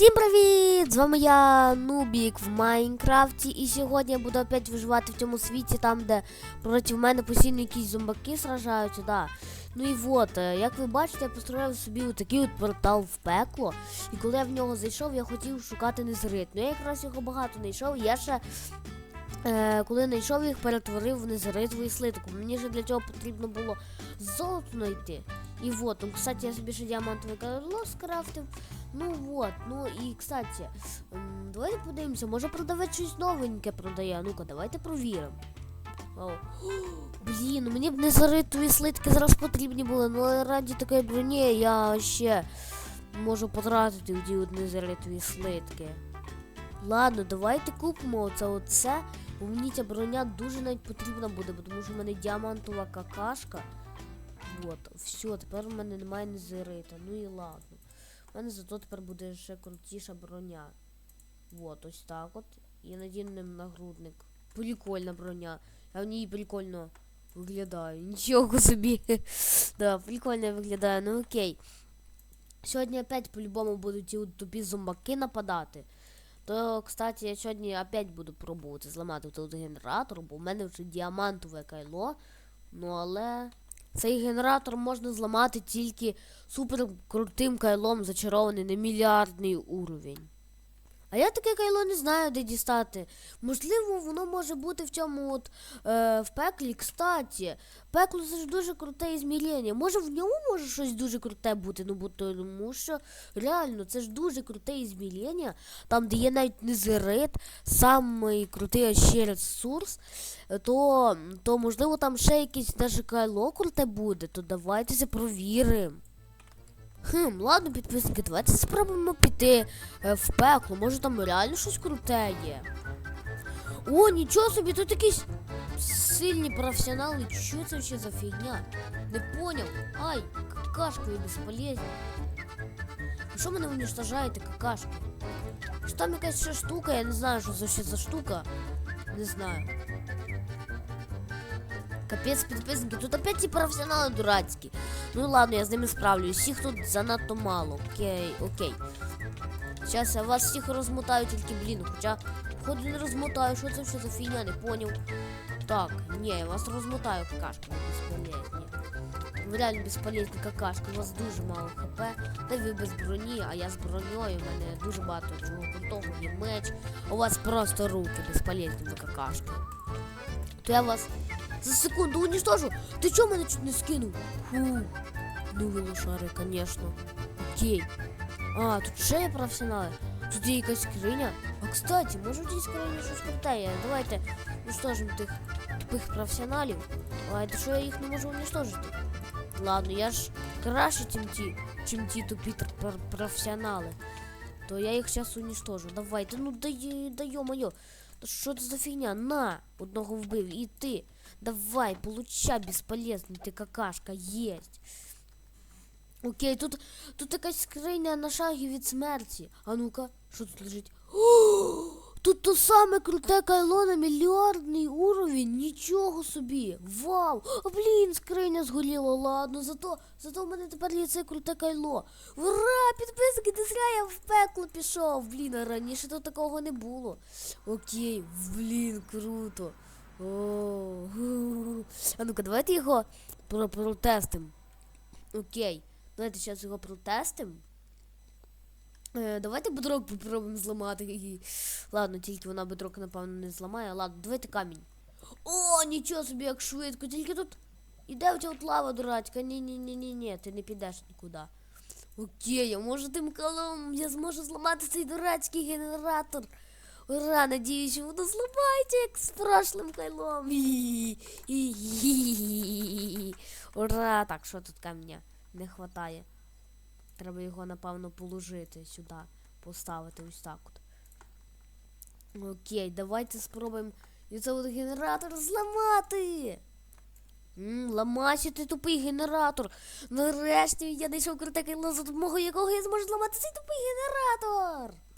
Всім привіт! З вами я Нубік в Майнкрафті. І сьогодні я буду опять виживати в цьому світі, там, де проти мене постійно якісь зомбаки сражаються. Да. Ну і от, е, як ви бачите, я построїв собі отакий от портал в пекло. І коли я в нього зайшов, я хотів шукати незрит. Ну я якраз його багато не йшов. Я ще. Е, коли знайшов їх, перетворив в незаритовий слиток. Мені ж для цього потрібно було золото знайти. І вот, ну, кстати, я собі ще діамантове кайло скрафтив. Ну вот, ну і кстати, давайте подивимося, може продавець щось новеньке продає. Ну-ка, давайте провіримо. Блін, мені б не заритові слитки зараз потрібні були, ну але раді такої броні я ще можу потратити в ті от незаритові слитки. Ладно, давайте купимо оце оце, бо мені ця броня дуже навіть потрібна буде, бо тому що в мене діамантова какашка. Вот, все, тепер в мене немає незарита. Ну і ладно. У мене зато тепер буде ще крутіша броня. Вот, ось так от. І надіну ним нагрудник. Прикольна броня. Я в ній прикольно виглядаю. Нічого собі. да, прикольно виглядає. Ну окей. Сьогодні опять по-любому будуть ті тупі зомбаки нападати. То, кстати, я сьогодні опять буду пробувати зламати тут генератор, бо в мене вже діамантове кайло. Ну але цей генератор можна зламати тільки супер крутим кайлом зачарований на мільярдний уровень. А я таке кайло не знаю, де дістати. Можливо, воно може бути в цьому от е, в пеклі. Кстаті, пекло це ж дуже круте ізмірення. Може в ньому може щось дуже круте бути, ну бо тому що реально це ж дуже круте ізмірення. Там, де є навіть незерит, самий крутий ще ресурс, е, то, то можливо там ще якесь даже кайло круте буде, то давайте це провіримо. Хм, ладно, підписники, давайте спробуємо піти е, в пекло. Може там реально щось круте є. О, нічого собі, тут якісь сильні професіонали. Що це ще за фігня? Не поняв. Ай, какашки безполезні. Ви що мене уничтожаєте, какашки? Що там якась ще штука, я не знаю, що це ще за штука. Не знаю. Капець, підписники, тут опять ті професіонали дурацькі. Ну ладно, я з ними справлюсь. Їх тут занадто мало. Окей, окей. Зараз я вас всіх розмотаю, тільки, блін, хоча, походу не розмотаю, що це все за фігня, не поняв. Так, ні, я вас розмотаю, какашки, ви безполезні. Ви реально безполезні какашки, у вас дуже мало хп. Та ви без броні, а я з броньою, у мене дуже багато чого крутого, є меч. У вас просто руки безполезні, ви какашки. То я вас за секунду уничтожу. Ты чё меня чуть не скинул? Фу. Ну ви конечно. Окей. А, тут ще є. Тут є якась скриня. А кстати, може в цій скрині щось круте. Давайте уничтожимо тих тупих професіоналів. А це що я їх не можу уничтожити? Ладно, я ж краще, чим ті, чим ті тупі пр- професіонали. То я їх зараз уничтожу. Давайте, ну дай, дай моє. Та що це за фігня? На! Одного вбив. І ти. Давай, получай, бесполезный ты какашка, есть. Окей, тут, тут якась скриня на шагі від смерті. А ну-ка, що тут лежить? О, тут то саме круте кайло на мільярдний уровень. Нічого собі. Вау! А блін, скриня згоріла, ладно. Зато, зато в мене тепер є це круте кайло. Ура! Підписки, не зря я в пекло пішов. Блін, а раніше тут такого не було. Окей, блін, круто. А ну-ка, давайте його про протестим. Окей. Давайте зараз його протестим. Е, давайте бедрок попробуємо зламати. Ладно, тільки вона бедрок, напевно, не зламає. Ладно, давайте камінь. О, нічого собі, як швидко. Тільки тут іде оця от лава дурацька. Ні-ні-ні-ні-ні, ти не підеш нікуди. Окей, а може тим колом я зможу зламати цей дурацький генератор. Ура, надіюсь, що воно зламається, як з прошлим кайлом. Ура! Так, що тут камня не хватає. Треба його, напевно, положити сюди. Поставити ось так от. Окей, давайте спробуємо і цей от генератор зламати. М, ламайся ти тупий генератор. Нарешті я знайшов круте кайло, за допомогою якого я зможу зламати цей тупий генератор.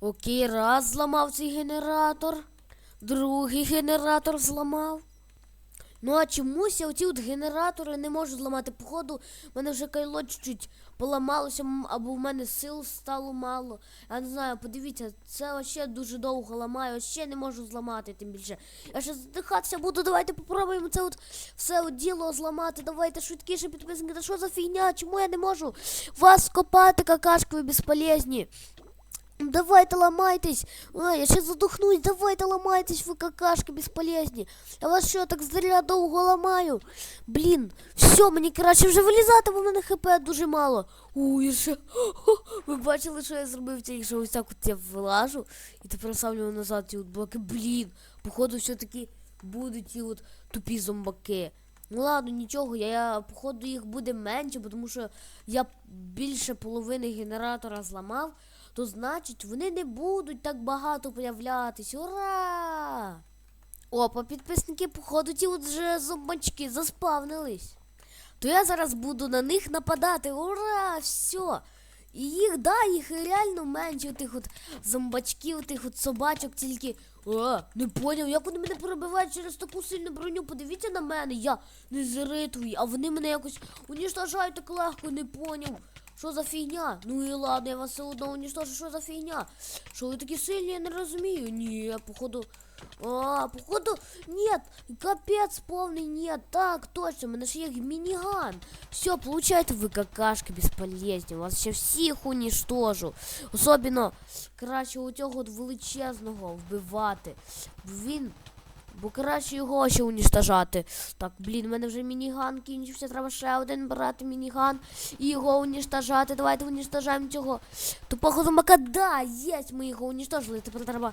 Окей, раз зламав цей генератор. Другий генератор зламав. Ну а чомусь я оці от генератори не можу зламати. Походу, в мене вже кайло чуть-чуть поламалося, або в мене сил стало мало. Я не знаю, подивіться, це ще дуже довго ламаю, ще не можу зламати, тим більше. Я ще здихатися буду, давайте попробуємо це от все от діло зламати. Давайте швидкіше підписники. Та що за фігня? Чому я не можу вас копати, какашки ви безполезні? Давайте ламайтесь. Ой, я ще задохнусь. Давайте ламайтесь, ви какашки безполезні. Я вас що, так зря довго ламаю? Блін, все, мені краще вже вилізати, бо в мене хп дуже мало. Ой, я ще. Ви бачили, що я зробив це, якщо ось так от я вилажу і тепер ставлю назад ці от блоки. Блін, походу все-таки будуть ті от тупі зомбаки. Ну ладно, нічого, я, я походу їх буде менше, тому що я більше половини генератора зламав то значить вони не будуть так багато появлятись. Ура! Опа, підписники, походу, ті от вже зомбачки заспавнились. То я зараз буду на них нападати. Ура! Все! І їх, да, їх реально менше тих от зомбачків, тих от собачок, тільки. А, не поняв, як вони мене перебивають через таку сильну броню. Подивіться на мене, я не зритвий, а вони мене якось уніштажають так легко, не поняв. Що за фігня? Ну і ладно, я вас все одно уніштожу, що за фігня? Що ви такі сильні, я не розумію. Ні, походу. А, походу, нет, капець повний, нет, так, точно, мене ж є мініган. Все, получайте ви какашки безполезні, вас ще всіх уніштожу. Особливо, краще у цього от величезного вбивати. Він Бо краще його ще уніштажати. Так, блін, в мене вже мініган кінчився, треба ще один брати мініган і його уніштажати. Давайте уніштажаємо цього тупого зомбака. Да, єсть, ми його уніштожили. Тепер треба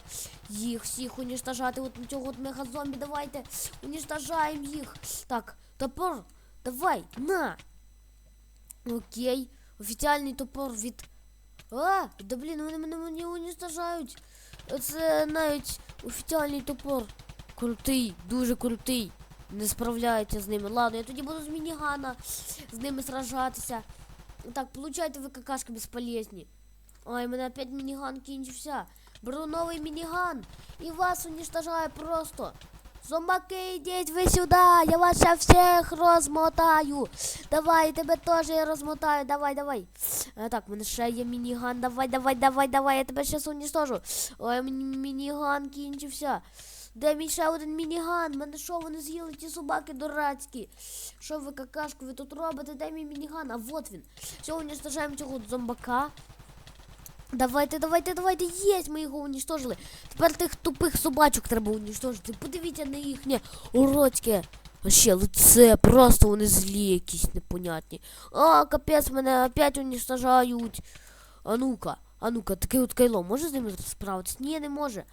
їх всіх уніштажати. От цього от мегазомбі, давайте уніштажаємо їх. Так, топор, давай, на. Окей, офіціальний топор від. А, да блін, вони мене не уніштажають. Це навіть офіціальний топор. Крутий, дуже крутий. Не справляється з ними. Ладно, я тоді буду з мінігана з ними сражатися. Так, получайте ви какашки безполезні. Ой, у мене опять мініган кінчився. Беру новий мініган і вас уничтожаю просто. Зомбаки, йдіть ви сюди, я вас ще всіх розмотаю. Давай, тебе теж я розмотаю, давай, давай. А, так, в мене ще є мініган, давай, давай, давай, давай, я тебе зараз уничтожу. Ой, мініган кінчився. Де мій ще один мініган? Мене що, вони з'їли ті собаки дурацькі? Що ви какашку, ви тут робите? Де мій мініган? А вот він. Все, уничтожаємо цього зомбака. Давайте, давайте, давайте, єсть, ми його уничтожили. Тепер тих тупих собачок треба уничтожити. Подивіться на їхнє уродське. Вообще, лице, просто вони злі якісь непонятні. А, капець, мене опять уничтожають. А ну-ка, а ну-ка, таке от кайло може з ними справитися? Ні, не може.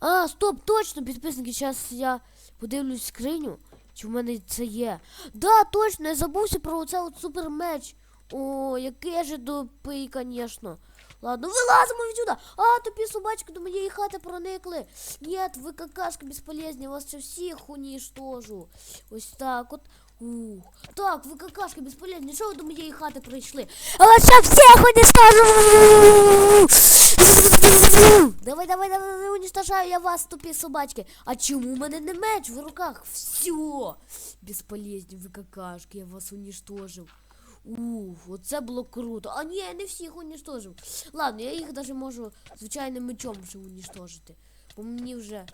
А, стоп, точно, підписники, зараз я подивлюсь скриню, чи в мене це є. Да, точно, я забувся про оце от супермеч. О, який же тупий, звісно. Ладно, вилазимо відсюди. А, тупі собачки до моєї хати проникли. Нет, ви какашки безполезні, вас ще всіх уничтожу. Ось так от. Ух. Так, ви какашки безполезні, що ви до моєї хати прийшли? А вас ще всіх уничтожу! Давай, давай, давай, уничтожаю я вас, тупі собачки. А чому в мене не меч в руках? Все. Безполезні ви какашки, я вас уничтожив. Ух, оце було круто. А ні, я не всіх уничтожив. Ладно, я їх навіть можу звичайним мечом вже уничтожити. Бо мені вже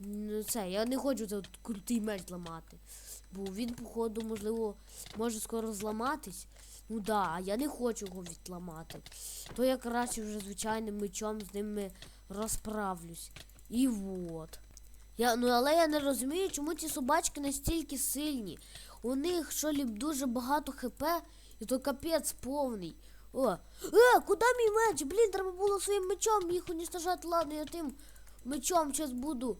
ну, це, я не хочу цей крутий меч ламати. Бо він, походу, можливо, може скоро зламатись. Ну да, а я не хочу його відламати. То я краще вже звичайним мечом з ними розправлюсь. І вот. Я, ну але я не розумію, чому ці собачки настільки сильні. У них що ліп дуже багато хп, і то капець повний. О, е, куди мій меч? Блін, треба було своїм мечом їх уничтожати. Ладно, я тим мечом зараз буду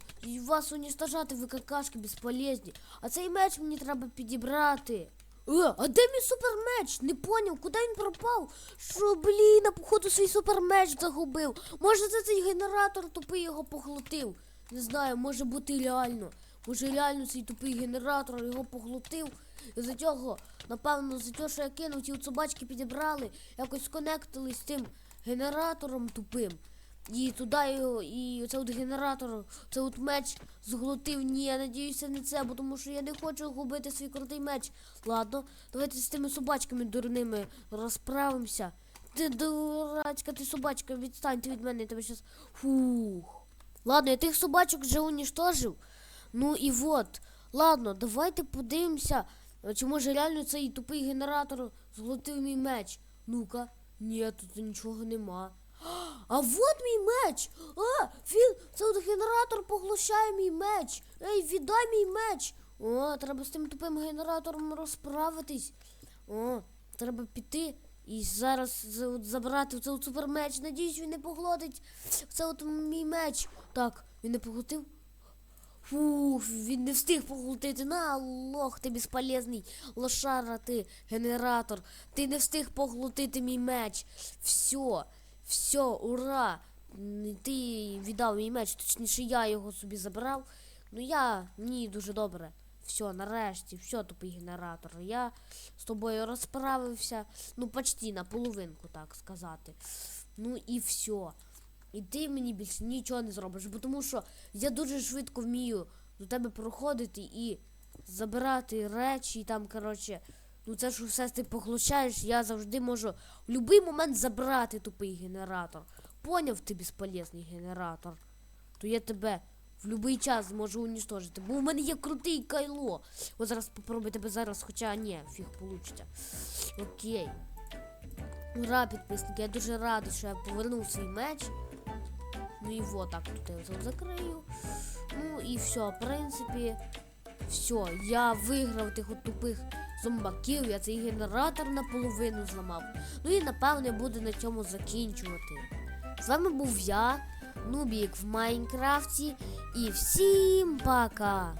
вас уничтожати, ви какашки безполезні. А цей меч мені треба підібрати. Е, а де мій супермеч? Не поняв, куди він пропав? Що, блін, а походу свій супермеч загубив. Може це цей генератор тупий його поглотив. Не знаю, може бути реально. Може реально цей тупий генератор його поглотив. І за цього, напевно, за те, що я кинув, ті собачки підібрали, якось сконектились з тим генератором тупим. І туди його, і оце от генератор, це от меч зглотив. Ні, я надіюся не це, бо тому що я не хочу губити свій крутий меч. Ладно, давайте з тими собачками дурними розправимося. Ти дурацька, ти собачка, відстань ти від мене, тебе щас. Фух. Ладно, я тих собачок вже уніштожив. Ну і вот. Ладно, давайте подивимося. Чи може реально цей тупий генератор зглотив мій меч? Ну-ка, ні, тут нічого нема. А вот мій меч! А, він, генератор поглощає мій меч. Ей, віддай мій меч. О, треба з тим тупим генератором розправитись. О, треба піти і зараз за- от забрати цей супермеч. Надіюсь, він не поглотить. Це от мій меч. Так, він не поглотив. Фух, він не встиг поглотити. На, лох, ти безполезний. Лошара ти, генератор. Ти не встиг поглотити мій меч. Все, все, ура. Ти віддав мій меч, точніше, я його собі забрав. Ну я ні, дуже добре. Все, нарешті, все, тупий генератор. Я з тобою розправився. Ну, почти на половинку, так сказати. Ну і все. І ти мені більше нічого не зробиш, бо тому що я дуже швидко вмію до тебе проходити і забирати речі, і там, коротше, ну це ж все ти поглощаєш, я завжди можу в будь-який момент забрати тупий генератор. Поняв ти безполезний генератор? То я тебе в будь-який час зможу унічтожити, бо у мене є крутий кайло. От зараз попробуй тебе зараз, хоча ні, фіг получиться. Окей. Ура, підписники, я дуже радий, що я повернув свій меч. Ну і вот так тут я його закрию. Ну і все, в принципі, все, я виграв тих от тупих зомбаків, я цей генератор наполовину зламав. Ну і напевне буду на цьому закінчувати. З вами був я, Нубік в Майнкрафті, і всім пока!